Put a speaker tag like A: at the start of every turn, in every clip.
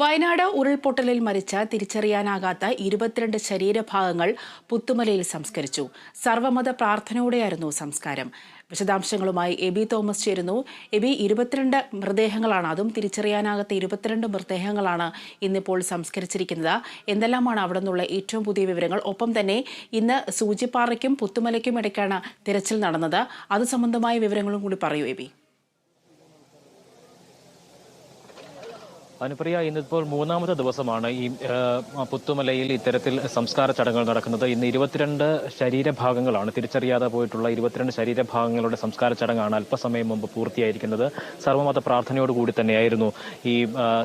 A: വയനാട് ഉരുൾപൊട്ടലിൽ മരിച്ച തിരിച്ചറിയാനാകാത്ത ഇരുപത്തിരണ്ട് ശരീരഭാഗങ്ങൾ പുത്തുമലയിൽ സംസ്കരിച്ചു. സർവമത പ്രാർത്ഥനയോടെയായിരുന്നു സംസ്കാരം. വിശദാംശങ്ങളുമായി എബി തോമസ് ചേരുന്നു. എബി ഇരുപത്തിരണ്ട് മൃതദേഹങ്ങളാണ്. അതും തിരിച്ചറിയാനാകാത്ത ഇരുപത്തിരണ്ട് മൃതദേഹങ്ങളാണ് ഇന്നിപ്പോൾ സംസ്കരിച്ചിരിക്കുന്നത്. എന്തെല്ലാമാണ് അവിടെ നിന്നുള്ള ഏറ്റവും പുതിയ വിവരങ്ങൾ? ഒപ്പം തന്നെ ഇന്ന് സൂചിപ്പാറയ്ക്കും പുത്തുമലയ്ക്കും ഇടയ്ക്കാണ് തിരച്ചിൽ നടന്നത്. അത് സംബന്ധമായ വിവരങ്ങളും കൂടി പറയൂ എബി.
B: അനുപ്രിയ ഇന്നിപ്പോൾ മൂന്നാമത്തെ ദിവസമാണ് ഈ പുത്തുമലയിൽ ഇത്തരത്തിൽ സംസ്കാര ചടങ്ങുകൾ നടക്കുന്നത്. ഇന്ന് ഇരുപത്തിരണ്ട് ശരീരഭാഗങ്ങളാണ് തിരിച്ചറിയാതെ പോയിട്ടുള്ള ഇരുപത്തിരണ്ട് ശരീരഭാഗങ്ങളുടെ സംസ്കാര ചടങ്ങാണ് അല്പസമയം മുമ്പ് പൂർത്തിയായിരിക്കുന്നത്. സർവമത പ്രാർത്ഥനയോടുകൂടി തന്നെയായിരുന്നു ഈ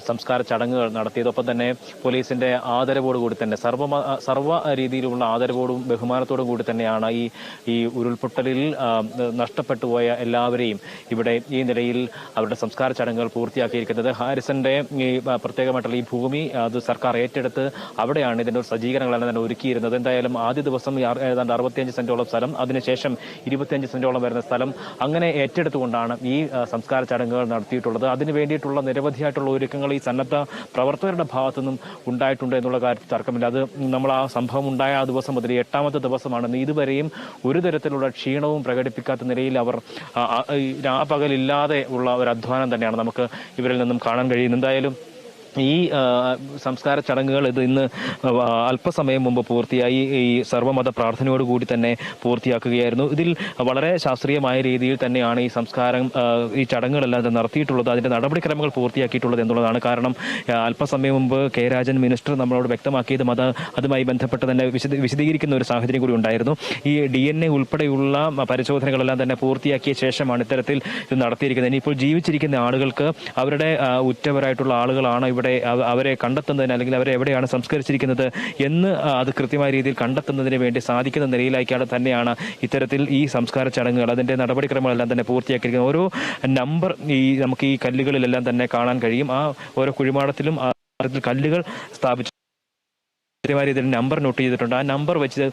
B: സംസ്കാര ചടങ്ങുകൾ നടത്തിയത്. ഒപ്പം തന്നെ പോലീസിന്റെ ആദരവോടുകൂടി തന്നെ സർവ സർവ രീതിയിലുള്ള ആദരവോടും ബഹുമാനത്തോടും കൂടി തന്നെയാണ് ഈ ഈ ഉരുൾപൊട്ടലിൽ നഷ്ടപ്പെട്ടുപോയ നഷ്ടപ്പെട്ടു പോയ എല്ലാവരെയും ഇവിടെ ഈ നിലയിൽ അവരുടെ സംസ്കാര ചടങ്ങുകൾ പൂർത്തിയാക്കിയിരിക്കുന്നത്. ഹാരിസന്റെ ഈ ആ, പ്രത്യേകമായിട്ടുള്ള ഈ ഭൂമി അത് സർക്കാർ ഏറ്റെടുത്ത് അവിടെയാണ് ഇതിന്റെ ഒരു സജ്ജീകരണങ്ങളെല്ലാം തന്നെ ഒരുക്കിയിരുന്നത്. എന്തായാലും ആദ്യ ദിവസം ഈ ഏതാണ്ട് അറുപത്തിയഞ്ച് സെന്റോളം സ്ഥലം അതിനുശേഷം ഇരുപത്തിയഞ്ച് സെന്റോളം വരുന്ന സ്ഥലം അങ്ങനെ ഏറ്റെടുത്തുകൊണ്ടാണ് ഈ സംസ്കാര ചടങ്ങുകൾ നടത്തിയിട്ടുള്ളത്. അതിന് വേണ്ടിയിട്ടുള്ള നിരവധിയായിട്ടുള്ള ഒരുക്കങ്ങൾ ഈ സന്നദ്ധ പ്രവർത്തകരുടെ ഭാഗത്തു നിന്നും ഉണ്ടായിട്ടുണ്ട് എന്നുള്ള കാര്യത്തിൽ തർക്കമില്ല. അത് നമ്മൾ ആ സംഭവം ഉണ്ടായ ആ ദിവസം മുതൽ ഈ എട്ടാമത്തെ ദിവസമാണ്. ഇതുവരെയും ഒരു തരത്തിലുള്ള ക്ഷീണവും പ്രകടിപ്പിക്കാത്ത നിലയിൽ അവർ ഈ രാപകലില്ലാതെ ഉള്ള ഒരു അധ്വാനം തന്നെയാണ് നമുക്ക് ഇവരിൽ നിന്നും കാണാൻ കഴിയുന്നത്. എന്തായാലും ഈ സംസ്കാര ചടങ്ങുകൾ ഇത് ഇന്ന് അല്പസമയം മുമ്പ് പൂർത്തിയായി. ഈ സർവമത പ്രാർത്ഥനയോടുകൂടി തന്നെ പൂർത്തിയാക്കുകയായിരുന്നു. ഇതിൽ വളരെ ശാസ്ത്രീയമായ രീതിയിൽ തന്നെയാണ് ഈ സംസ്കാരം ഈ ചടങ്ങുകളെല്ലാം നടത്തിയിട്ടുള്ളത്. അതിന്റെ നടപടിക്രമങ്ങൾ പൂർത്തിയാക്കിയിട്ടുള്ളത് എന്നുള്ളതാണ്. കാരണം അല്പസമയം മുമ്പ് കെ. രാജൻ മിനിസ്റ്റർ നമ്മളോട് വ്യക്തമാക്കിയത് മത അതുമായി ബന്ധപ്പെട്ട് തന്നെ വിശദ വിശദീകരിക്കുന്ന ഒരു സാഹചര്യം കൂടി ഉണ്ടായിരുന്നു. ഈ ഡി എൻ എ ഉൾപ്പെടെയുള്ള പരിശോധനകളെല്ലാം തന്നെ പൂർത്തിയാക്കിയ ശേഷമാണ് ഇത്തരത്തിൽ ഇത് നടത്തിയിരിക്കുന്നത്. ഇനിയിപ്പോൾ ജീവിച്ചിരിക്കുന്ന ആളുകൾക്ക് അവരുടെ ഉറ്റവരായിട്ടുള്ള ആളുകളാണ് ഇവിടെ അവ- അവരെ കണ്ടെത്തുന്നതിന് അല്ലെങ്കിൽ അവരെ എവിടെയാണ് സംസ്കരിച്ചിരിക്കുന്നത് എന്ന് അത് കൃത്യമായ രീതിയിൽ കണ്ടെത്തുന്നതിന് വേണ്ടി സാധിക്കുന്ന നിലയിലേക്കാണ് തന്നെയാണ് ഇത്തരത്തിൽ ഈ സംസ്കാര ചടങ്ങുകൾ. അതിന്റെ നടപടിക്രമങ്ങളെല്ലാം തന്നെ പൂർത്തിയാക്കിയിരിക്കുന്നത് ഓരോ നമ്പർ ഈ നമുക്ക് ഈ കല്ലുകളിലെല്ലാം തന്നെ കാണാൻ കഴിയും. ആ ഓരോ കുഴിമാടത്തിലും ആ കല്ലുകൾ സ്ഥാപിച്ചു. കൃത്യമായ രീതിയിൽ നമ്പർ നോട്ട് ചെയ്തിട്ടുണ്ട്. ആ നമ്പർ വെച്ച്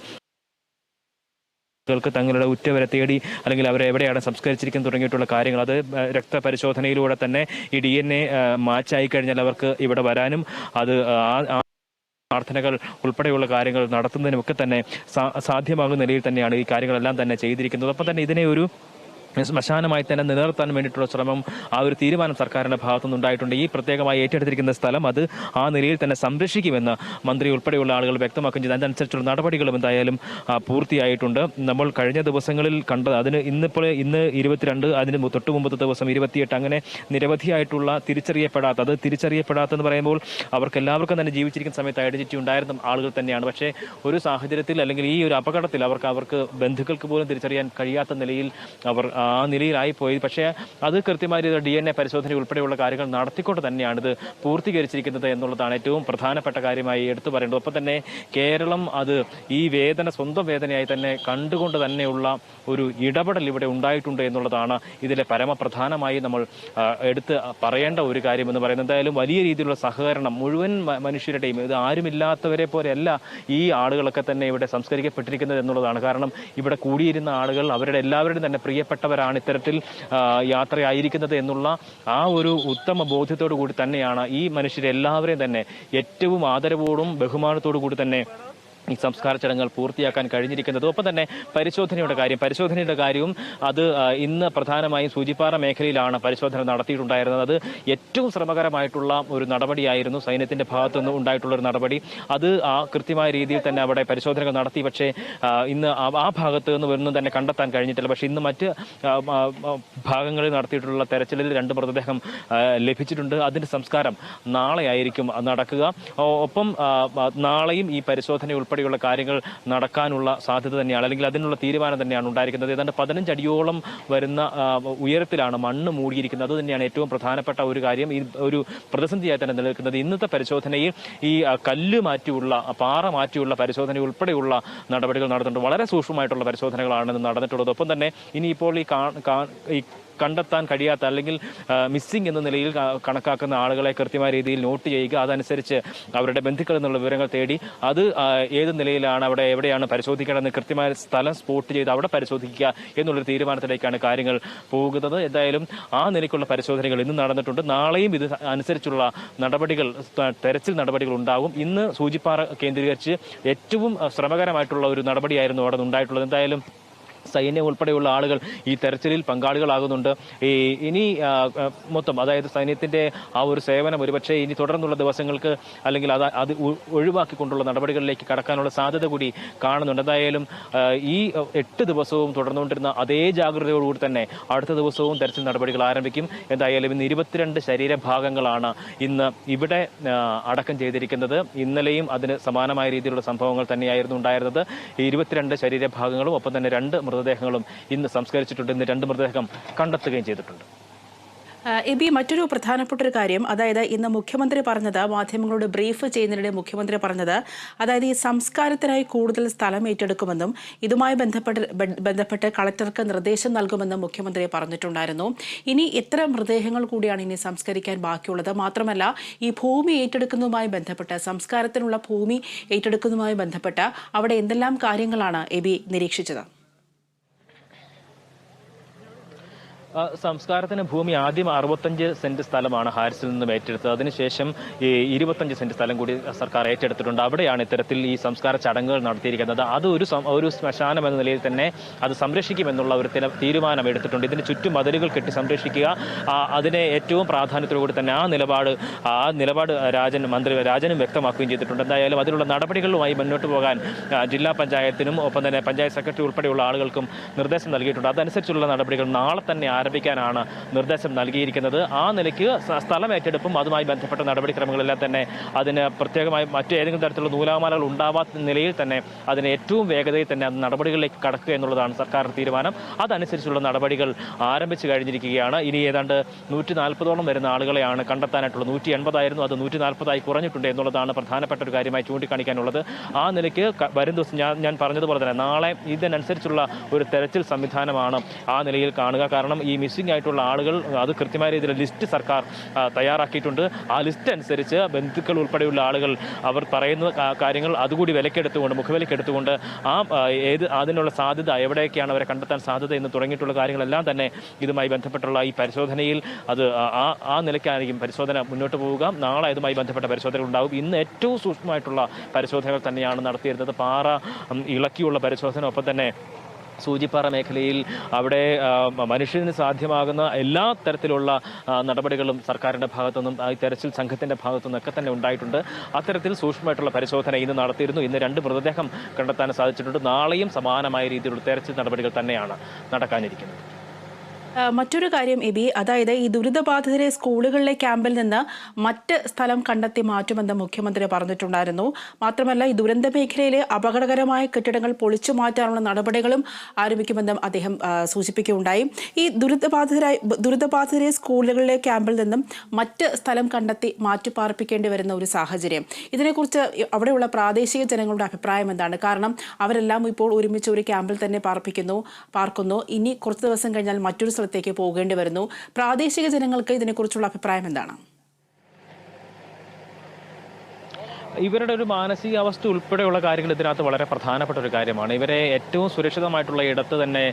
B: ൾക്ക് തങ്ങളുടെ ഉറ്റവരെ തേടി അല്ലെങ്കിൽ അവരെ എവിടെയാണ് സംസ്കരിച്ചിരിക്കുന്നത് തുടങ്ങിയിട്ടുള്ള കാര്യങ്ങൾ അത് രക്തപരിശോധനയിലൂടെ തന്നെ ഈ ഡി എൻ എ മാച്ചായി കഴിഞ്ഞാൽ അവർക്ക് ഇവിടെ വരാനും അത് പ്രാർത്ഥനകൾ ഉൾപ്പെടെയുള്ള കാര്യങ്ങൾ നടത്തുന്നതിനുമൊക്കെ തന്നെ സാധ്യമാകുന്ന നിലയിൽ തന്നെയാണ് ഈ കാര്യങ്ങളെല്ലാം തന്നെ ചെയ്തിരിക്കുന്നത്. അപ്പം തന്നെ ഇതിനെ ഒരു ശ്മശാനമായി തന്നെ നിലനിർത്താൻ വേണ്ടിയിട്ടുള്ള ശ്രമം ആ ഒരു തീരുമാനം സർക്കാരിന്റെ ഭാഗത്തുനിന്ന് ഉണ്ടായിട്ടുണ്ട് ഈ പ്രത്യേകമായി ഏറ്റെടുത്തിരിക്കുന്ന സ്ഥലം അത് ആ നിലയിൽ തന്നെ സംരക്ഷിക്കുമെന്ന് മന്ത്രി ഉൾപ്പെടെയുള്ള ആളുകൾ വ്യക്തമാക്കുകയും ചെയ്തു. അതനുസരിച്ചുള്ള നടപടികളും എന്തായാലും പൂർത്തിയായിട്ടുണ്ട്. നമ്മൾ കഴിഞ്ഞ ദിവസങ്ങളിൽ കണ്ടത് അതിന് ഇന്നിപ്പോൾ ഇന്ന് ഇരുപത്തിരണ്ട് അതിന് തൊട്ട് മുമ്പത്തെ ദിവസം ഇരുപത്തിയെട്ട്. അങ്ങനെ നിരവധിയായിട്ടുള്ള തിരിച്ചറിയപ്പെടാത്ത അത് തിരിച്ചറിയപ്പെടാത്തെന്ന് പറയുമ്പോൾ അവർക്ക് എല്ലാവർക്കും തന്നെ ജീവിച്ചിരിക്കുന്ന സമയത്ത് ഐഡന്റിറ്റി ഉണ്ടായിരുന്ന ആളുകൾ തന്നെയാണ്. പക്ഷേ ഒരു സാഹചര്യത്തിൽ അല്ലെങ്കിൽ ഈ ഒരു അപകടത്തിൽ അവർക്ക് അവർക്ക് ബന്ധുക്കൾക്ക് പോലും തിരിച്ചറിയാൻ കഴിയാത്ത നിലയിൽ അവർ ആ നിലയിലായി പോയി പക്ഷേ അത് കൃത്യമായ ഡി എൻ എ പരിശോധന ഉൾപ്പെടെയുള്ള കാര്യങ്ങൾ നടത്തിക്കൊണ്ട് തന്നെയാണ് ഇത് പൂർത്തീകരിച്ചിരിക്കുന്നത് എന്നുള്ളതാണ് ഏറ്റവും പ്രധാനപ്പെട്ട കാര്യമായി എടുത്തു പറയേണ്ടത്. ഒപ്പം തന്നെ കേരളം അത് ഈ വേദന സ്വന്തം വേദനയായി തന്നെ കണ്ടുകൊണ്ട് തന്നെയുള്ള ഒരു ഇടപെടൽ ഇവിടെ ഉണ്ടായിട്ടുണ്ട് എന്നുള്ളതാണ് ഇതിലെ പരമപ്രധാനമായി നമ്മൾ എടുത്ത് പറയേണ്ട ഒരു കാര്യം എന്ന് പറയുന്നത്. എന്തായാലും വലിയ രീതിയിലുള്ള സഹകരണം മുഴുവൻ മനുഷ്യരുടെയും ഇത് ആരുമില്ലാത്തവരെ പോലെയല്ല ഈ ആളുകളൊക്കെ തന്നെ ഇവിടെ സംസ്കരിക്കപ്പെട്ടിരിക്കുന്നത് എന്നുള്ളതാണ്. കാരണം ഇവിടെ കൂടിയിരുന്ന ആളുകൾ അവരുടെ എല്ലാവരുടെയും തന്നെ പ്രിയപ്പെട്ടവരാണ് ഇത്തരത്തിൽ യാത്രയായിരിക്കുന്നത് എന്നുള്ള ആ ഒരു ഉത്തമ ബോധ്യത്തോടു കൂടി തന്നെയാണ് ഈ മനുഷ്യരെല്ലാവരെയും തന്നെ ഏറ്റവും ആദരവോടും ബഹുമാനത്തോടു കൂടി തന്നെ ഈ സംസ്കാര ചടങ്ങുകൾ പൂർത്തിയാക്കാൻ കഴിഞ്ഞിരിക്കുന്നത്. ഒപ്പം തന്നെ പരിശോധനയുടെ കാര്യം പരിശോധനയുടെ കാര്യവും അത് ഇന്ന് പ്രധാനമായും സൂചിപ്പാറ മേഖലയിലാണ് പരിശോധന നടത്തിയിട്ടുണ്ടായിരുന്നത്. അത് ഏറ്റവും ശ്രമകരമായിട്ടുള്ള ഒരു നടപടിയായിരുന്നു. സൈന്യത്തിന്റെ ഭാഗത്തു നിന്ന് ഉണ്ടായിട്ടുള്ള ഒരു നടപടി. അത് ആ കൃത്യമായ രീതിയിൽ തന്നെ അവിടെ പരിശോധനകൾ നടത്തി. പക്ഷേ ഇന്ന് ആ- ഭാഗത്ത് നിന്ന് ഒന്നും തന്നെ കണ്ടെത്താൻ കഴിഞ്ഞിട്ടില്ല. പക്ഷേ ഇന്ന് മറ്റ് ഭാഗങ്ങളിൽ നടത്തിയിട്ടുള്ള തെരച്ചിലിൽ രണ്ട് മൃതദേഹം ലഭിച്ചിട്ടുണ്ട്. അതിന്റെ സംസ്കാരം നാളെയായിരിക്കും നടക്കുക. ഒപ്പം നാളെയും ഈ പരിശോധന ഉൾപ്പെടെയുള്ള കാര്യങ്ങൾ നടക്കാനുള്ള സാധ്യത തന്നെയാണ്. അല്ലെങ്കിൽ അതിനുള്ള തീരുമാനം തന്നെയാണ് ഉണ്ടായിരിക്കുന്നത്. ഏതാണ്ട് പതിനഞ്ച് അടിയോളം വരുന്ന ഉയരത്തിലാണ് മണ്ണ് മൂടിയിരിക്കുന്നത്. അതുതന്നെയാണ് ഏറ്റവും പ്രധാനപ്പെട്ട ഒരു കാര്യം. ഈ ഒരു പ്രതിസന്ധിയായി തന്നെ നിലനിൽക്കുന്നത്. ഇന്നത്തെ പരിശോധനയിൽ ഈ കല്ല് മാറ്റിയുള്ള പാറ മാറ്റിയുള്ള പരിശോധന ഉൾപ്പെടെയുള്ള നടപടികൾ നടത്തുന്നുണ്ട് വളരെ സൂക്ഷ്മമായിട്ടുള്ള പരിശോധനകളാണ് നടന്നിട്ടുള്ളത്. ഒപ്പം തന്നെ ഇനിയിപ്പോൾ ഈ കണ്ടെത്താൻ കഴിയാത്ത അല്ലെങ്കിൽ മിസ്സിംഗ് എന്ന നിലയിൽ കണക്കാക്കുന്ന ആളുകളെ കൃത്യമായ രീതിയിൽ നോട്ട് ചെയ്യുക അതനുസരിച്ച് അവരുടെ ബന്ധുക്കൾ എന്നുള്ള വിവരങ്ങൾ തേടി അത് ഏത് നിലയിലാണ് അവിടെ എവിടെയാണ് പരിശോധിക്കേണ്ടതെന്ന് കൃത്യമായ സ്ഥലം സ്പോട്ട് ചെയ്ത് അവിടെ പരിശോധിക്കുക എന്നുള്ളൊരു തീരുമാനത്തിലേക്കാണ് കാര്യങ്ങൾ പോകുന്നത്. എന്തായാലും ആ നിലയ്ക്കുള്ള പരിശോധനകൾ ഇന്ന് നടന്നിട്ടുണ്ട്. നാളെയും ഇത് അനുസരിച്ചുള്ള നടപടികൾ തെരച്ചിൽ നടപടികൾ ഉണ്ടാകും. ഇന്ന് സൂചിപ്പാറ കേന്ദ്രീകരിച്ച് ഏറ്റവും ശ്രമകരമായിട്ടുള്ള ഒരു നടപടിയായിരുന്നു അവിടെ ഉണ്ടായിട്ടുള്ളത്. എന്തായാലും സൈന്യം ഉൾപ്പെടെയുള്ള ആളുകൾ ഈ തെരച്ചിലിൽ പങ്കാളികളാകുന്നുണ്ട്. ഈ ഇനി മൊത്തം അതായത് സൈന്യത്തിന്റെ ആ ഒരു സേവനം ഒരുപക്ഷെ ഇനി തുടർന്നുള്ള ദിവസങ്ങൾക്ക് അല്ലെങ്കിൽ അത് അത് ഒഴിവാക്കിക്കൊണ്ടുള്ള നടപടികളിലേക്ക് കടക്കാനുള്ള സാധ്യത കൂടി കാണുന്നുണ്ട്. എന്തായാലും ഈ എട്ട് ദിവസവും തുടർന്നുകൊണ്ടിരുന്ന അതേ ജാഗ്രതയോടുകൂടി തന്നെ അടുത്ത ദിവസവും തെരച്ചിൽ നടപടികൾ ആരംഭിക്കും. എന്തായാലും ഇന്ന് ഇരുപത്തിരണ്ട് ശരീരഭാഗങ്ങളാണ് ഇന്ന് ഇവിടെ അടക്കം ചെയ്തിരിക്കുന്നത്. ഇന്നലെയും അതിന് സമാനമായ രീതിയിലുള്ള സംഭവങ്ങൾ തന്നെയായിരുന്നു ഉണ്ടായിരുന്നത്. ഇരുപത്തിരണ്ട് ശരീരഭാഗങ്ങളും ഒപ്പം തന്നെ രണ്ട് മൃതദേഹങ്ങളും ഇന്ന് സംസ്കരിച്ചിട്ടുണ്ട് ഇന്ന് രണ്ട് മൃതദേഹം കണ്ടെത്തുകയും ചെയ്തിട്ടുണ്ട്.
A: എബി മറ്റൊരു പ്രധാനപ്പെട്ട ഒരു കാര്യം അതായത് ഇന്ന് മുഖ്യമന്ത്രി പറഞ്ഞത് മാധ്യമങ്ങളോട് ബ്രീഫ് ചെയ്യുന്നതിനിടെ മുഖ്യമന്ത്രി പറഞ്ഞത് അതായത് ഈ സംസ്കാരത്തിനായി കൂടുതൽ സ്ഥലം ഏറ്റെടുക്കുമെന്നും ഇതുമായി ബന്ധപ്പെട്ട് ബന്ധപ്പെട്ട് കളക്ടർക്ക് നിർദ്ദേശം നൽകുമെന്നും മുഖ്യമന്ത്രി പറഞ്ഞിട്ടുണ്ടായിരുന്നു. ഇനി എത്ര മൃതദേഹങ്ങൾ കൂടിയാണ് ഇനി സംസ്കരിക്കാൻ ബാക്കിയുള്ളത്. മാത്രമല്ല ഈ ഭൂമി ഏറ്റെടുക്കുന്നതുമായി ബന്ധപ്പെട്ട് സംസ്കാരത്തിനുള്ള ഭൂമി ഏറ്റെടുക്കുന്നതുമായി ബന്ധപ്പെട്ട് അവിടെ എന്തെല്ലാം കാര്യങ്ങളാണ് എബി നിരീക്ഷിച്ചത്
B: ആ, സംസ്കാരത്തിന് ഭൂമി ആദ്യം അറുപത്തഞ്ച് സെന്റ് സ്ഥലമാണ് ഹാരിസിൽ നിന്നും ഏറ്റെടുത്തത്. അതിനുശേഷം ഈ ഇരുപത്തഞ്ച് സെന്റ് സ്ഥലം കൂടി സർക്കാർ ഏറ്റെടുത്തിട്ടുണ്ട്. അവിടെയാണ് ഇത്തരത്തിൽ ഈ സംസ്കാര ചടങ്ങുകൾ നടത്തിയിരിക്കുന്നത്. അത് ഒരു ഒരു ശ്മശാനം എന്ന നിലയിൽ തന്നെ അത് സംരക്ഷിക്കുമെന്നുള്ള ഒരു തീരുമാനം എടുത്തിട്ടുണ്ട്. ഇതിന് ചുറ്റും മതിലുകൾ കെട്ടി സംരക്ഷിക്കുക. അതിനെ ഏറ്റവും പ്രാധാന്യത്തോടുകൂടി തന്നെ ആ നിലപാട് ആ നിലപാട് രാജൻ മന്ത്രി രാജനും വ്യക്തമാക്കുകയും ചെയ്തിട്ടുണ്ട്. എന്തായാലും അതിനുള്ള നടപടികളുമായി മുന്നോട്ട് പോകാൻ ജില്ലാ പഞ്ചായത്തിനും ഒപ്പം തന്നെ പഞ്ചായത്ത് സെക്രട്ടറി ഉൾപ്പെടെയുള്ള ആളുകൾക്കും നിർദ്ദേശം നൽകിയിട്ടുണ്ട്. അതനുസരിച്ചുള്ള നടപടികൾ നാളെ തന്നെ ആരംഭിക്കാനാണ് നിർദ്ദേശം നൽകിയിരിക്കുന്നത്. ആ നിലയ്ക്ക് സ്ഥലം ഏറ്റെടുപ്പും അതുമായി ബന്ധപ്പെട്ട നടപടിക്രമങ്ങളെല്ലാം തന്നെ അതിന് പ്രത്യേകമായി മറ്റേതെങ്കിലും തരത്തിലുള്ള നൂലാമാലകൾ ഉണ്ടാവാത്ത നിലയിൽ തന്നെ അതിന് ഏറ്റവും വേഗതയിൽ തന്നെ നടപടികളിലേക്ക് കടക്കുക എന്നുള്ളതാണ് സർക്കാരിന്റെ തീരുമാനം. അതനുസരിച്ചുള്ള നടപടികൾ ആരംഭിച്ചു കഴിഞ്ഞിരിക്കുകയാണ്. ഇനി ഏതാണ്ട് നൂറ്റി നാൽപ്പതോളം വരുന്ന ആളുകളെയാണ് കണ്ടെത്താനായിട്ടുള്ളത്. നൂറ്റി എൺപതായിരുന്നു അത് നൂറ്റി നാൽപ്പതായി കുറഞ്ഞിട്ടുണ്ട് എന്നുള്ളതാണ് പ്രധാനപ്പെട്ട ഒരു കാര്യമായി ചൂണ്ടിക്കാണിക്കാനുള്ളത്. ആ നിലയ്ക്ക് വരും ദിവസം ഞാൻ ഞാൻ പറഞ്ഞതുപോലെ തന്നെ നാളെ ഇതിനനുസരിച്ചുള്ള ഒരു തെരച്ചിൽ സംവിധാനമാണ് ആ നിലയിൽ കാണുക. കാരണം ഈ മിസ്സിംഗ് ആയിട്ടുള്ള ആളുകൾ അത് കൃത്യമായ രീതിയിൽ ലിസ്റ്റ് സർക്കാർ തയ്യാറാക്കിയിട്ടുണ്ട്. ആ ലിസ്റ്റ് അനുസരിച്ച് ബന്ധുക്കൾ ഉൾപ്പെടെയുള്ള ആളുകൾ അവർ പറയുന്ന കാര്യങ്ങൾ അതുകൂടി വിലക്കെടുത്തുകൊണ്ട് മുഖവിലക്കെടുത്തുകൊണ്ട് ആ ഏത് അതിനുള്ള സാധ്യത എവിടെയൊക്കെയാണ് അവരെ കണ്ടെത്താൻ സാധ്യത എന്ന് തുടങ്ങിയിട്ടുള്ള കാര്യങ്ങളെല്ലാം തന്നെ ഇതുമായി ബന്ധപ്പെട്ടുള്ള ഈ പരിശോധനയിൽ അത് ആ- ആ നിലയ്ക്കായിരിക്കും പരിശോധന മുന്നോട്ട് പോവുക. നാളെ ഇതുമായി ബന്ധപ്പെട്ട പരിശോധനകൾ ഉണ്ടാകും ഇന്ന് ഏറ്റവും സൂക്ഷ്മമായിട്ടുള്ള പരിശോധനകൾ തന്നെയാണ് നടത്തിയിരുന്നത്. പാറ ഇളക്കിയുള്ള പരിശോധന. ഒപ്പം തന്നെ സൂചിപ്പാറ മേഖലയിൽ അവിടെ മനുഷ്യന് സാധ്യമാകുന്ന എല്ലാ തരത്തിലുള്ള നടപടികളും സർക്കാരിന്റെ ഭാഗത്തുനിന്നും ഈ തെരച്ചിൽ സംഘത്തിന്റെ ഭാഗത്തുനിന്നും ഒക്കെ തന്നെ ഉണ്ടായിട്ടുണ്ട്. അത്തരത്തിൽ സൂക്ഷ്മമായിട്ടുള്ള പരിശോധന ഇന്ന് നടത്തിയിരുന്നു. ഇന്ന് രണ്ട് മൃതദേഹം കണ്ടെത്താൻ സാധിച്ചിട്ടുണ്ട്. നാളെയും സമാനമായ രീതിയിലുള്ള തെരച്ചിൽ നടപടികൾ തന്നെയാണ് നടക്കാനിരിക്കുന്നത്.
A: മറ്റൊരു കാര്യം എബി അതായത് ഈ ദുരിതബാധിതരെ സ്കൂളുകളിലെ ക്യാമ്പിൽ നിന്ന് മറ്റ് സ്ഥലം കണ്ടെത്തി മാറ്റുമെന്ന് മുഖ്യമന്ത്രി പറഞ്ഞിട്ടുണ്ടായിരുന്നു. മാത്രമല്ല ഈ ദുരന്ത മേഖലയിലെ അപകടകരമായ കെട്ടിടങ്ങൾ പൊളിച്ചു മാറ്റാനുള്ള നടപടികളും ആരംഭിക്കുമെന്നും അദ്ദേഹം സൂചിപ്പിക്കുകയുണ്ടായി. ഈ ദുരിതബാധിതരായി ദുരിതബാധിതരെ സ്കൂളുകളിലെ ക്യാമ്പിൽ നിന്നും മറ്റ് സ്ഥലം കണ്ടെത്തി മാറ്റിപ്പാർപ്പിക്കേണ്ടി വരുന്ന ഒരു സാഹചര്യം. ഇതിനെക്കുറിച്ച് അവിടെയുള്ള പ്രാദേശിക ജനങ്ങളുടെ അഭിപ്രായം എന്താണ്? കാരണം അവരെല്ലാം ഇപ്പോൾ ഒരുമിച്ച് ഒരു ക്യാമ്പിൽ തന്നെ പാർപ്പിക്കുന്നു പാർക്കുന്നു. ഇനി കുറച്ച് ദിവസം കഴിഞ്ഞാൽ മറ്റൊരു സ്ഥലത്തേക്ക് പോകേണ്ടി വരുന്നു. പ്രാദേശിക ജനങ്ങൾക്ക് ഇതിനെക്കുറിച്ചുള്ള അഭിപ്രായം എന്താണ്?
B: ഇവരുടെ ഒരു മാനസികാവസ്ഥ ഉൾപ്പെടെയുള്ള കാര്യങ്ങൾ ഇതിനകത്ത് വളരെ പ്രധാനപ്പെട്ട ഒരു കാര്യമാണ്. ഇവരെ ഏറ്റവും സുരക്ഷിതമായിട്ടുള്ള ഇടത്ത് തന്നെ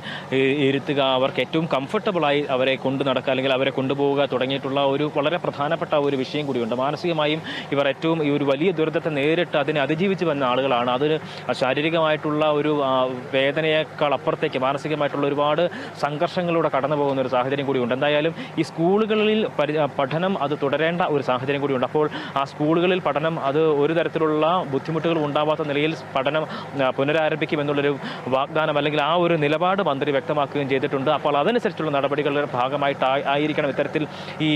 B: ഇരുത്തുക അവർക്ക് ഏറ്റവും കംഫർട്ടബിളായി അവരെ കൊണ്ടു നടക്കുക അല്ലെങ്കിൽ അവരെ കൊണ്ടുപോവുക തുടങ്ങിയിട്ടുള്ള ഒരു വളരെ പ്രധാനപ്പെട്ട ഒരു വിഷയം കൂടിയുണ്ട്. മാനസികമായും ഇവർ ഏറ്റവും ഈ ഒരു വലിയ ദുരിതത്തെ നേരിട്ട് അതിനെ അതിജീവിച്ച് വന്ന ആളുകളാണ്. അതിന് ശാരീരികമായിട്ടുള്ള ഒരു വേദനയേക്കാൾ അപ്പുറത്തേക്ക് മാനസികമായിട്ടുള്ള ഒരുപാട് സംഘർഷങ്ങളിലൂടെ കടന്നു പോകുന്ന ഒരു സാഹചര്യം കൂടിയുണ്ട്. എന്തായാലും ഈ സ്കൂളുകളിൽ പഠനം അത് തുടരേണ്ട ഒരു സാഹചര്യം കൂടിയുണ്ട്. അപ്പോൾ ആ സ്കൂളുകളിൽ പഠനം അത് ഒരു തരത്തിലുള്ള ബുദ്ധിമുട്ടുകൾ ഉണ്ടാവാത്ത നിലയിൽ പഠനം പുനരാരംഭിക്കുമെന്നുള്ളൊരു വാഗ്ദാനം അല്ലെങ്കിൽ ആ ഒരു നിലപാട് മന്ത്രി വ്യക്തമാക്കുകയും ചെയ്തിട്ടുണ്ട്. അപ്പോൾ അതനുസരിച്ചുള്ള നടപടികളുടെ ഭാഗമായിട്ട് ആയിരിക്കണം ഇത്തരത്തിൽ ഈ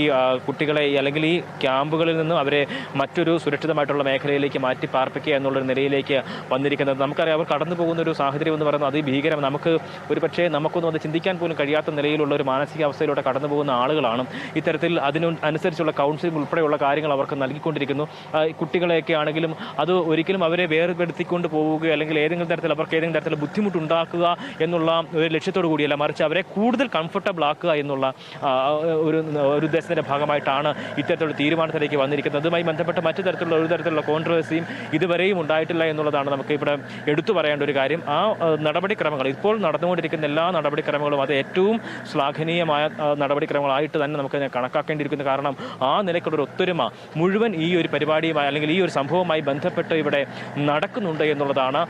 B: കുട്ടികളെ അല്ലെങ്കിൽ ഈ ക്യാമ്പുകളിൽ നിന്നും അവരെ മറ്റൊരു സുരക്ഷിതമായിട്ടുള്ള മേഖലയിലേക്ക് മാറ്റി പാർപ്പിക്കുക എന്നുള്ളൊരു നിലയിലേക്ക് വന്നിരിക്കുന്നത്. നമുക്കറിയാം അവർ കടന്നു പോകുന്ന ഒരു സാഹചര്യം എന്ന് പറയുന്നത് അതിഭീകരം. നമുക്ക് ഒരു പക്ഷേ നമുക്കൊന്നും അത് ചിന്തിക്കാൻ പോലും കഴിയാത്ത നിലയിലുള്ള ഒരു മാനസികാവസ്ഥയിലൂടെ കടന്നു പോകുന്ന ആളുകളാണ്. ഇത്തരത്തിൽ അതിനനുസരിച്ചുള്ള കൗൺസിലിംഗ് ഉൾപ്പെടെയുള്ള കാര്യങ്ങൾ അവർക്ക് നൽകിക്കൊണ്ടിരിക്കുന്നു. ആ, കാര്യമാണെങ്കിലും അത് ഒരിക്കലും അവരെ വേർപെടുത്തിക്കൊണ്ട് പോവുകയോ അല്ലെങ്കിൽ ഏതെങ്കിലും തരത്തിൽ അവർക്ക് ഏതെങ്കിലും തരത്തിൽ ബുദ്ധിമുട്ടുണ്ടാക്കുക എന്നുള്ള ഒരു ലക്ഷ്യത്തോടു കൂടിയല്ല. മറിച്ച് അവരെ കൂടുതൽ കംഫർട്ടബിൾ ആക്കുക എന്നുള്ള ഒരു ഒരു ഉദ്ദേശത്തിന്റെ ഭാഗമായിട്ടാണ് ഇത്തരത്തിലുള്ള തീരുമാനത്തിലേക്ക് വന്നിരിക്കുന്നത്. അതുമായി ബന്ധപ്പെട്ട മറ്റു തരത്തിലുള്ള ഒരു തരത്തിലുള്ള കോൺട്രവേഴ്സിയും ഇതുവരെയും ഉണ്ടായിട്ടില്ല എന്നുള്ളതാണ് നമുക്ക് ഇവിടെ എടുത്തു പറയേണ്ട ഒരു കാര്യം. ആ നടപടിക്രമങ്ങൾ ഇപ്പോൾ നടന്നുകൊണ്ടിരിക്കുന്ന എല്ലാ നടപടിക്രമങ്ങളും അത് ഏറ്റവും ശ്ലാഘനീയമായ നടപടിക്രമങ്ങളായിട്ട് തന്നെ നമുക്ക് കണക്കാക്കേണ്ടിയിരിക്കുന്നു. കാരണം ആ നിലയ്ക്കുള്ള ഒരു ഒത്തൊരുമ മുഴുവൻ ഈ ഒരു പരിപാടിയുമായി അല്ലെങ്കിൽ ഈ ഒരു സംഭവവുമായി ബന്ധപ്പെട്ട് ഇവിടെ നടക്കുന്നുണ്ട് എന്നുള്ളതാണ്.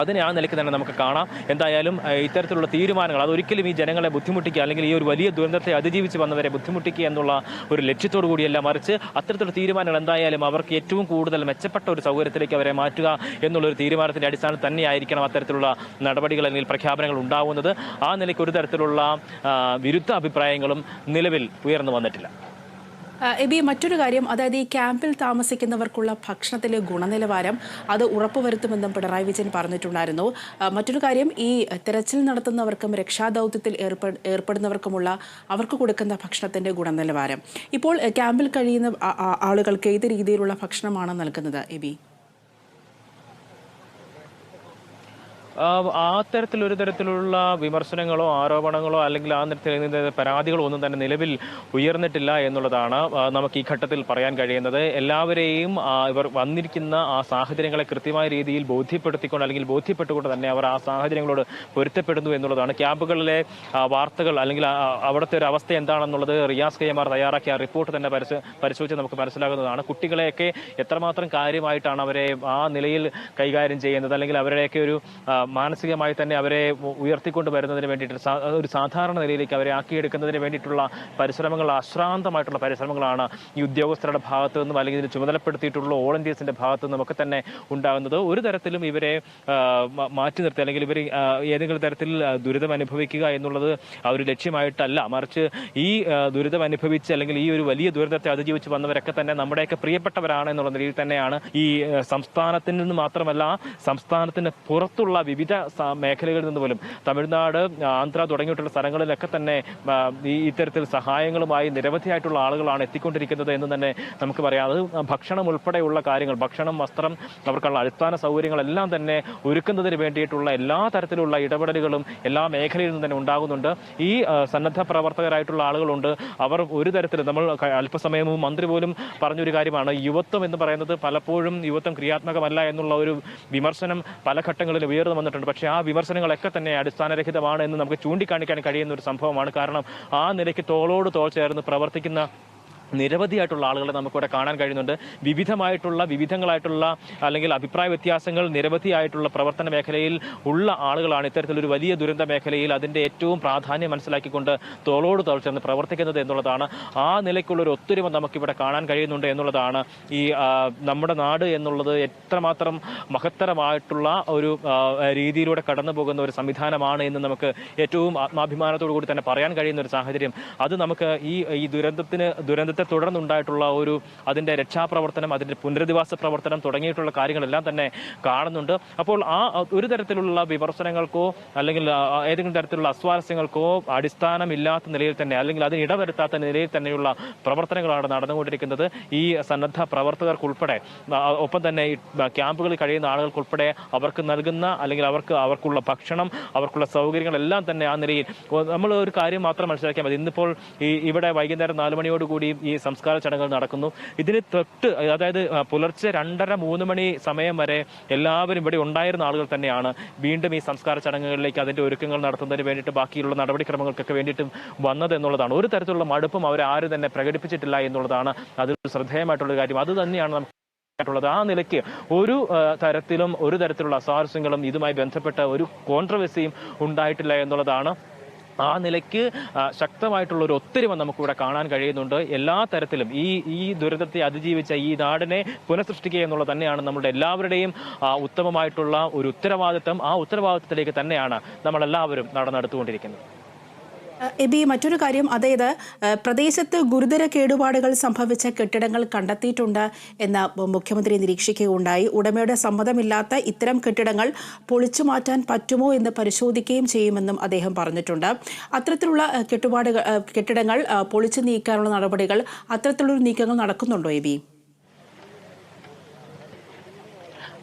B: അതിനെ ആ നിലയ്ക്ക് തന്നെ നമുക്ക് കാണാം. എന്തായാലും ഇത്തരത്തിലുള്ള തീരുമാനങ്ങൾ അതൊരിക്കലും ഈ ജനങ്ങളെ ബുദ്ധിമുട്ടിക്കുക അല്ലെങ്കിൽ ഈ ഒരു വലിയ ദുരന്തത്തെ അതിജീവിച്ച് വന്നവരെ ബുദ്ധിമുട്ടിക്കുക എന്നുള്ള ഒരു ലക്ഷ്യത്തോടു കൂടിയല്ല മറിച്ച് അത്തരത്തിലുള്ള തീരുമാനങ്ങൾ എന്തായാലും അവർക്ക് ഏറ്റവും കൂടുതൽ മെച്ചപ്പെട്ട ഒരു സൗകര്യത്തിലേക്ക് അവരെ മാറ്റുക എന്നുള്ളൊരു തീരുമാനത്തിന്റെ അടിസ്ഥാനത്തിൽ തന്നെയായിരിക്കണം അത്തരത്തിലുള്ള നടപടികൾ അല്ലെങ്കിൽ പ്രഖ്യാപനങ്ങൾ ഉണ്ടാവുന്നത്. ആ നിലയ്ക്ക് ഒരു തരത്തിലുള്ള വിരുദ്ധ അഭിപ്രായങ്ങളും നിലവിൽ ഉയർന്നു വന്നിട്ടില്ല.
A: എബി മറ്റൊരു കാര്യം അതായത് ഈ ക്യാമ്പിൽ താമസിക്കുന്നവർക്കുള്ള ഭക്ഷണത്തിലെ ഗുണനിലവാരം അത് ഉറപ്പുവരുത്തുമെന്നും പിണറായി വിജയൻ പറഞ്ഞിട്ടുണ്ടായിരുന്നു. മറ്റൊരു കാര്യം ഈ തെരച്ചിൽ നടത്തുന്നവർക്കും രക്ഷാദൗത്യത്തിൽ ഏർപ്പെ- ഏർപ്പെടുന്നവർക്കുമുള്ള അവർക്ക് കൊടുക്കുന്ന ഭക്ഷണത്തിന്റെ ഗുണനിലവാരം. ഇപ്പോൾ ക്യാമ്പിൽ കഴിയുന്ന ആളുകൾക്ക് ഏത് രീതിയിലുള്ള ഭക്ഷണമാണ് നൽകുന്നത് എബി?
B: ആ, തരത്തിൽ ഒരു തരത്തിലുള്ള വിമർശനങ്ങളോ ആരോപണങ്ങളോ അല്ലെങ്കിൽ ആ നിരത്തിൽ പരാതികളോ ഒന്നും തന്നെ നിലവിൽ ഉയർന്നിട്ടില്ല എന്നുള്ളതാണ് നമുക്ക് ഈ ഘട്ടത്തിൽ പറയാൻ കഴിയുന്നത്. എല്ലാവരെയും ഇവർ വന്നിരിക്കുന്ന ആ സാഹചര്യങ്ങളെ കൃത്യമായ രീതിയിൽ ബോധ്യപ്പെടുത്തിക്കൊണ്ട് അല്ലെങ്കിൽ ബോധ്യപ്പെട്ടുകൊണ്ട് തന്നെ അവർ ആ സാഹചര്യങ്ങളോട് പൊരുത്തപ്പെടുന്നു എന്നുള്ളതാണ്. ക്യാമ്പുകളിലെ വാർത്തകൾ അല്ലെങ്കിൽ അവിടുത്തെ ഒരു അവസ്ഥ എന്താണെന്നുള്ളത് റിയാസ് കെ എമാർ തയ്യാറാക്കിയ ആ റിപ്പോർട്ട് തന്നെ പരിശ പരിശോധിച്ച് നമുക്ക് മനസ്സിലാകുന്നതാണ്. കുട്ടികളെയൊക്കെ എത്രമാത്രം കാര്യമായിട്ടാണ് അവരെ ആ നിലയിൽ കൈകാര്യം ചെയ്യുന്നത്? അല്ലെങ്കിൽ അവരുടെയൊക്കെ ഒരു മാനസികമായി തന്നെ അവരെ ഉയർത്തിക്കൊണ്ട് വരുന്നതിന് വേണ്ടിയിട്ട് ഒരു സാധാരണ നിലയിലേക്ക് അവരെ ആക്കിയെടുക്കുന്നതിന് വേണ്ടിയിട്ടുള്ള പരിശ്രമങ്ങൾ അശ്രാന്തമായിട്ടുള്ള പരിശ്രമങ്ങളാണ് ഈ ഉദ്യോഗസ്ഥരുടെ ഭാഗത്തു നിന്നും അല്ലെങ്കിൽ ഇതിന് ചുമതലപ്പെടുത്തിയിട്ടുള്ള ഓൾ ഇന്ത്യസിന്റെ ഭാഗത്തു നിന്നും ഒക്കെ തന്നെ ഉണ്ടാകുന്നത്. ഒരു തരത്തിലും ഇവരെ മാറ്റി നിർത്തി അല്ലെങ്കിൽ ഇവർ ഏതെങ്കിലും തരത്തിൽ ദുരിതം അനുഭവിക്കുക എന്നുള്ളത് ആ ഒരു ലക്ഷ്യമായിട്ടല്ല. മറിച്ച് ഈ ദുരിതം അനുഭവിച്ച് അല്ലെങ്കിൽ ഈ ഒരു വലിയ ദുരിതത്തെ അതിജീവിച്ച് വന്നവരൊക്കെ തന്നെ നമ്മുടെയൊക്കെ പ്രിയപ്പെട്ടവരാണ് എന്നുള്ള നിലയിൽ തന്നെയാണ് ഈ സംസ്ഥാനത്തിൽ നിന്ന് മാത്രമല്ല സംസ്ഥാനത്തിന് പുറത്തുള്ള വിവിധ മേഖലകളിൽ നിന്ന് പോലും തമിഴ്നാട് ആന്ധ്ര തുടങ്ങിയിട്ടുള്ള സ്ഥലങ്ങളിലൊക്കെ തന്നെ ഈ ഇത്തരത്തിൽ സഹായങ്ങളുമായി നിരവധിയായിട്ടുള്ള ആളുകളാണ് എത്തിക്കൊണ്ടിരിക്കുന്നത് എന്ന് തന്നെ നമുക്ക് പറയാം. അത് ഭക്ഷണം ഉൾപ്പെടെയുള്ള കാര്യങ്ങൾ ഭക്ഷണം വസ്ത്രം അവർക്കുള്ള അടിസ്ഥാന സൗകര്യങ്ങളെല്ലാം തന്നെ ഒരുക്കുന്നതിന് വേണ്ടിയിട്ടുള്ള എല്ലാ തരത്തിലുള്ള ഇടപെടലുകളും എല്ലാ മേഖലയിൽ നിന്നും തന്നെ ഉണ്ടാകുന്നുണ്ട്. ഈ സന്നദ്ധ പ്രവർത്തകരായിട്ടുള്ള ആളുകളുണ്ട്. അവർ ഒരു തരത്തിൽ നമ്മൾ അല്പസമയം മന്ത്രി പോലും പറഞ്ഞൊരു കാര്യമാണ്. യുവത്വം എന്ന് പറയുന്നത് പലപ്പോഴും യുവത്വം ക്രിയാത്മകമല്ല എന്നുള്ള ഒരു വിമർശനം പല ഘട്ടങ്ങളിൽ ഉയർന്നു വന്നിട്ടുണ്ട്. പക്ഷേ ആ വിമർശനങ്ങളൊക്കെ തന്നെ അടിസ്ഥാനരഹിതമാണ് എന്ന് നമുക്ക് ചൂണ്ടിക്കാണിക്കാൻ കഴിയുന്ന ഒരു സംഭവമാണ്. കാരണം ആ നിലയ്ക്ക് തോളോട് തോൾ ചേർന്ന് പ്രവർത്തിക്കുന്ന നിരവധിയായിട്ടുള്ള ആളുകളെ നമുക്കിവിടെ കാണാൻ കഴിയുന്നുണ്ട്. വിവിധമായിട്ടുള്ള വിവിധങ്ങളായിട്ടുള്ള അല്ലെങ്കിൽ അഭിപ്രായ വ്യത്യാസങ്ങൾ നിരവധിയായിട്ടുള്ള പ്രവർത്തന മേഖലയിൽ ഉള്ള ആളുകളാണ് ഇത്തരത്തിലൊരു വലിയ ദുരന്ത മേഖലയിൽ അതിന്റെ ഏറ്റവും പ്രാധാന്യം മനസ്സിലാക്കിക്കൊണ്ട് തോളോട് തോൾ ചേർന്ന് പ്രവർത്തിക്കുന്നത് എന്നുള്ളതാണ്. ആ നിലയ്ക്കുള്ളൊരു ഒത്തൊരുമ നമുക്കിവിടെ കാണാൻ കഴിയുന്നുണ്ട് എന്നുള്ളതാണ് ഈ നമ്മുടെ നാട് എന്നുള്ളത് എത്രമാത്രം മഹത്തരമായിട്ടുള്ള ഒരു രീതിയിലൂടെ കടന്നു പോകുന്ന ഒരു സംവിധാനമാണ് എന്ന് നമുക്ക് ഏറ്റവും ആത്മാഭിമാനത്തോടു കൂടി തന്നെ പറയാൻ കഴിയുന്ന ഒരു സാഹചര്യം. അത് നമുക്ക് ഈ ഈ ദുരന്തത്തിന് ദുരന്തത്തെ തുടർന്നുണ്ടായിട്ടുള്ള ഒരു അതിന്റെ രക്ഷാപ്രവർത്തനം അതിന്റെ പുനരധിവാസ പ്രവർത്തനം തുടങ്ങിയിട്ടുള്ള കാര്യങ്ങളെല്ലാം തന്നെ കാണുന്നുണ്ട്. അപ്പോൾ ആ ഒരു തരത്തിലുള്ള വിമർശനങ്ങൾക്കോ അല്ലെങ്കിൽ ഏതെങ്കിലും തരത്തിലുള്ള അസ്വാരസ്യങ്ങൾക്കോ അടിസ്ഥാനമില്ലാത്ത നിലയിൽ തന്നെ അല്ലെങ്കിൽ അതിന് ഇടവരുത്താത്ത നിലയിൽ തന്നെയുള്ള പ്രവർത്തനങ്ങളാണ് നടന്നുകൊണ്ടിരിക്കുന്നത്. ഈ സന്നദ്ധ പ്രവർത്തകർക്കുൾപ്പെടെ ഒപ്പം തന്നെ ക്യാമ്പുകളിൽ കഴിയുന്ന ആളുകൾക്കുൾപ്പെടെ അവർക്ക് നൽകുന്ന അല്ലെങ്കിൽ അവർക്ക് അവർക്കുള്ള ഭക്ഷണം അവർക്കുള്ള സൗകര്യങ്ങളെല്ലാം തന്നെ ആ നിലയിൽ നമ്മൾ ഒരു കാര്യം മാത്രം മനസ്സിലാക്കിയാൽ മതി. ഇന്നിപ്പോൾ ഈ ഇവിടെ വൈകുന്നേരം നാല് മണിയോടുകൂടി ഈ സംസ്കാര ചടങ്ങുകൾ നടക്കുന്നു. ഇതിന് തൊട്ട് അതായത് പുലർച്ചെ രണ്ടര മൂന്ന് മണി സമയം വരെ എല്ലാവരും ഇവിടെ ഉണ്ടായിരുന്ന ആളുകൾ തന്നെയാണ് വീണ്ടും ഈ സംസ്കാര ചടങ്ങുകളിലേക്ക് അതിന്റെ ഒരുക്കങ്ങൾ നടത്തുന്നതിന് വേണ്ടിയിട്ട് ബാക്കിയുള്ള നടപടിക്രമങ്ങൾക്കൊക്കെ വേണ്ടിയിട്ടും വന്നത് എന്നുള്ളതാണ്. ഒരു തരത്തിലുള്ള മടുപ്പും അവർ ആരും തന്നെ പ്രകടിപ്പിച്ചിട്ടില്ല എന്നുള്ളതാണ് അതിൽ ശ്രദ്ധേയമായിട്ടുള്ള കാര്യം. അത് തന്നെയാണ് നമുക്ക് ുള്ളത് ആ നിലയ്ക്ക് ഒരു തരത്തിലും ഒരു തരത്തിലുള്ള അസ്വാരസ്യങ്ങളും ഇതുമായി ബന്ധപ്പെട്ട ഒരു കോൺട്രവേഴ്സിയും ഉണ്ടായിട്ടില്ല എന്നുള്ളതാണ് ആ നിലയ്ക്ക് ശക്തമായിട്ടുള്ള ഒരു ഒത്തൊരുമ നമുക്കിവിടെ കാണാൻ കഴിയുന്നുണ്ട്. എല്ലാ തരത്തിലും ഈ ഈ ദുരിതത്തെ അതിജീവിച്ച ഈ നാടിനെ പുനഃസൃഷ്ടിക്കുക എന്നുള്ളത് തന്നെയാണ് നമ്മുടെ എല്ലാവരുടെയും ഉത്തമമായിട്ടുള്ള ഒരു ഉത്തരവാദിത്തം. ആ ഉത്തരവാദിത്തത്തിലേക്ക് തന്നെയാണ് നമ്മളെല്ലാവരും നടന്നെടുത്തുകൊണ്ടിരിക്കുന്നത്.
A: എബി മറ്റൊരു കാര്യം അതായത് പ്രദേശത്ത് ഗുരുതര കേടുപാടുകൾ സംഭവിച്ച കെട്ടിടങ്ങൾ കണ്ടെത്തിയിട്ടുണ്ട് എന്ന് മുഖ്യമന്ത്രി നിരീക്ഷിക്കുകയുണ്ടായി. ഉടമയുടെ സമ്മതമില്ലാത്ത ഇത്തരം കെട്ടിടങ്ങൾ പൊളിച്ചു മാറ്റാൻ പറ്റുമോ എന്ന് പരിശോധിക്കുകയും ചെയ്യുമെന്നും അദ്ദേഹം പറഞ്ഞിട്ടുണ്ട്. അത്തരത്തിലുള്ള കെട്ടുപാടുകൾ കെട്ടിടങ്ങൾ പൊളിച്ചു നീക്കാനുള്ള നടപടികൾ അത്തരത്തിലുള്ള നീക്കങ്ങൾ നടക്കുന്നുണ്ടോ എബി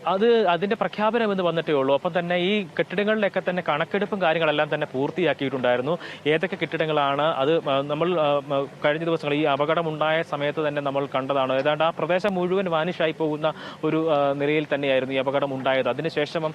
B: അത് അതിന്റെ പ്രഖ്യാപനം എന്ന് വന്നിട്ടേ ഉള്ളൂ. ഒപ്പം തന്നെ ഈ കെട്ടിടങ്ങളിലൊക്കെ തന്നെ കണക്കെടുപ്പും കാര്യങ്ങളെല്ലാം തന്നെ പൂർത്തിയാക്കിയിട്ടുണ്ടായിരുന്നു. ഏതൊക്കെ കെട്ടിടങ്ങളാണ് അത് നമ്മൾ കഴിഞ്ഞ ദിവസങ്ങൾ ഈ അപകടം ഉണ്ടായ സമയത്ത് തന്നെ നമ്മൾ കണ്ടതാണ്. ഏതാണ്ട് ആ പ്രദേശം മുഴുവൻ വാനിഷായി പോകുന്ന ഒരു നിലയിൽ തന്നെയായിരുന്നു ഈ അപകടം ഉണ്ടായത് അതിനുശേഷം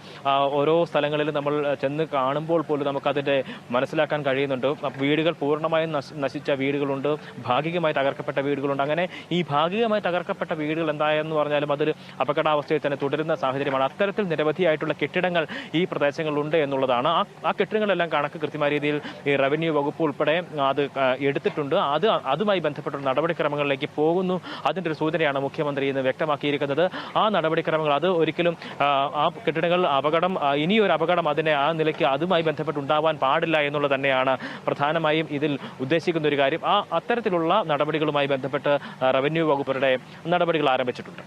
B: ഓരോ സ്ഥലങ്ങളിൽ നമ്മൾ ചെന്ന് കാണുമ്പോൾ പോലും നമുക്കതിന്റെ മനസ്സിലാക്കാൻ കഴിയുന്നുണ്ട്. വീടുകൾ പൂർണമായും നശിച്ച വീടുകളുണ്ട്. ഭാഗികമായി തകർക്കപ്പെട്ട വീടുകളുണ്ട്. അങ്ങനെ ഈ ഭാഗികമായി തകർക്കപ്പെട്ട വീടുകൾ എന്തായെന്ന് പറഞ്ഞാലും അതൊരു അപകടാവസ്ഥയിൽ തന്നെ തുടരുന്ന സാഹചര്യമാണ്. അത്തരത്തിൽ നിരവധിയായിട്ടുള്ള കെട്ടിടങ്ങൾ ഈ പ്രദേശങ്ങളിലുണ്ട് എന്നുള്ളതാണ്. ആ ആ കെട്ടിടങ്ങളെല്ലാം കണക്ക് കൃത്യമായ രീതിയിൽ ഈ റവന്യൂ വകുപ്പ് ഉൾപ്പെടെ അത് എടുത്തിട്ടുണ്ട്. അത് അതുമായി ബന്ധപ്പെട്ട നടപടിക്രമങ്ങളിലേക്ക് പോകുന്നു അതിന്റെ ഒരു സൂചനയാണ് മുഖ്യമന്ത്രി ഇന്ന് വ്യക്തമാക്കിയിരിക്കുന്നത്. ആ നടപടിക്രമങ്ങൾ അത് ഒരിക്കലും ആ, കെട്ടിടങ്ങൾ അപകടം ഇനിയൊരു അപകടം അതിനെ ആ നിലയ്ക്ക് അതുമായി ബന്ധപ്പെട്ട് ഉണ്ടാവാൻ പാടില്ല എന്നുള്ളത് തന്നെയാണ് പ്രധാനമായും ഇതിൽ ഉദ്ദേശിക്കുന്ന ഒരു കാര്യം. ആ അത്തരത്തിലുള്ള നടപടികളുമായി ബന്ധപ്പെട്ട് റവന്യൂ വകുപ്പുകളുടെ നടപടികൾ ആരംഭിച്ചിട്ടുണ്ട്.